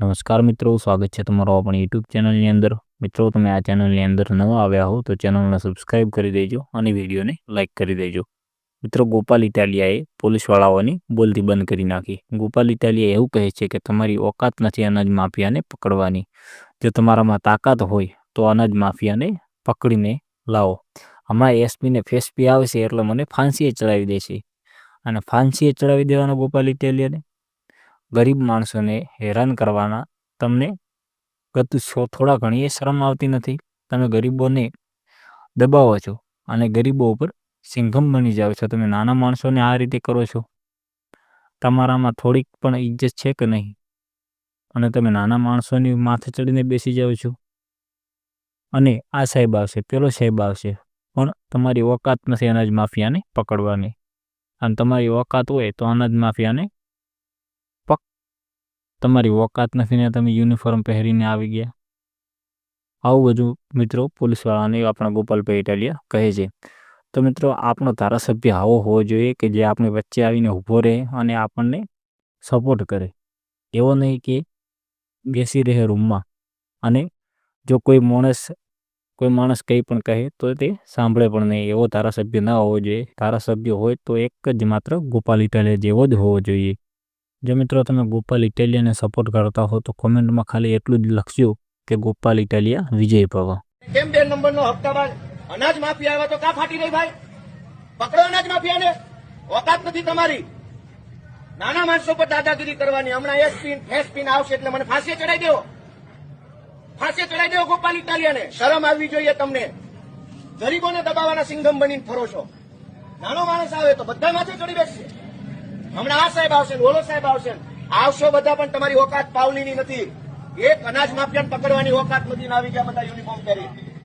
નમસ્કાર મિત્રો, સ્વાગત છે તમારો આપણી યુટ્યુબ ચેનલની અંદર. મિત્રો, તમે આ ચેનલની અંદર નવા આવ્યા હો તો ચેનલને સબસ્ક્રાઇબ કરી દેજો અને વિડીયોને લાઇક કરી દેજો. મિત્રો, ગોપાલ ઇટાલિયાએ પોલીસવાળાઓની બોલતી બંધ કરી નાખી. ગોપાલ ઇટાલિયા એવું કહે છે કે તમારી ઓકાત નથી અનાજ માફિયાને પકડવાની. જો તમારામાં તાકાત હોય તો અનાજ માફિયાને પકડીને લાવો. આમાં એસપીને ફેસપી આવે છે એટલે મને ફાંસીએ ચડાવી દે છે. અને ફાંસીએ ચડાવી દેવાનો ગોપાલ ઇટાલિયાને? ગરીબ માણસોને હેરાન કરવાના તમને ગત છો થોડા ઘણી એ શરમ આવતી નથી. તમે ગરીબોને દબાવો છો અને ગરીબો ઉપર સિંઘમ બની જાઓ છો. તમે નાના માણસોને આ રીતે કરો છો. તમારામાં થોડીક પણ ઇજ્જત છે કે નહીં? અને તમે નાના માણસોની માથે ચડીને બેસી જાઓ છો. અને આ સાહેબ આવશે, પેલો સાહેબ આવશે, પણ તમારી ઓકાત નથી અનાજ માફિયાને પકડવાની. અને તમારી ઓકાત હોય તો અનાજ માફિયાને તમારી ઓકાત નથી ને તમે યુનિફોર્મ પહેરીને આવી ગયા? આવું બધું મિત્રો પોલીસવાળાને આપણા ગોપાલભાઈ ઇટાલિયા કહે છે. તો મિત્રો આપણો ધારાસભ્ય આવો હોવો જોઈએ કે જે આપણી વચ્ચે આવીને ઊભો રહે અને આપણને સપોર્ટ કરે. એવો નહીં કે બેસી રહે રૂમમાં. અને જો કોઈ માણસ કોઈ માણસ કંઈ પણ કહે તો તે સાંભળે પણ નહીં. એવો ધારાસભ્ય ના હોવો જોઈએ. ધારાસભ્ય હોય તો એક જ માત્ર ગોપાલ ઇટાલિયા જેવો જ હોવો જોઈએ. જો મિત્રો તમે ગોપાલ ઇટાલિયાને સપોર્ટ કરતા હો, તો કોમેન્ટમાં ખાલી એટલું જ લખજો કે ગોપાલ ઇટાલિયા વિજય પવ કેમ બે નંબરનો હપ્તાબાજ અનાજ માફિયા આવ્યા તો કા ફાટી રહી ભાઈ? પકડો અનાજ માફિયાને. ઓકાત નથી તમારી. નાના માણસો પર દાદાગીરી કરવાની. હમણાં એસપી એસપી આવશે એટલે મને ફાંસી ચડાઈ દેવો. ફાંસી ચડાઈ દેવો ગોપાલ ઇટાલિયાને. શરમ આવવી જોઈએ તમને. ગરીબોને દબાવવાના સિંગમ બનીને ફરો છો. નાનો માણસ આવે તો બધા માથે ચડી બેસશે. હમણાં આ સાહેબ આવશે ઓલો સાહેબ આવશે આવશો બધા, પણ તમારી ઓકાત પાવલીની નથી. એક અનાજ માફિયાને પકડવાની ઓકાત નથી આવી ગયા બધા યુનિફોર્મ પહેરી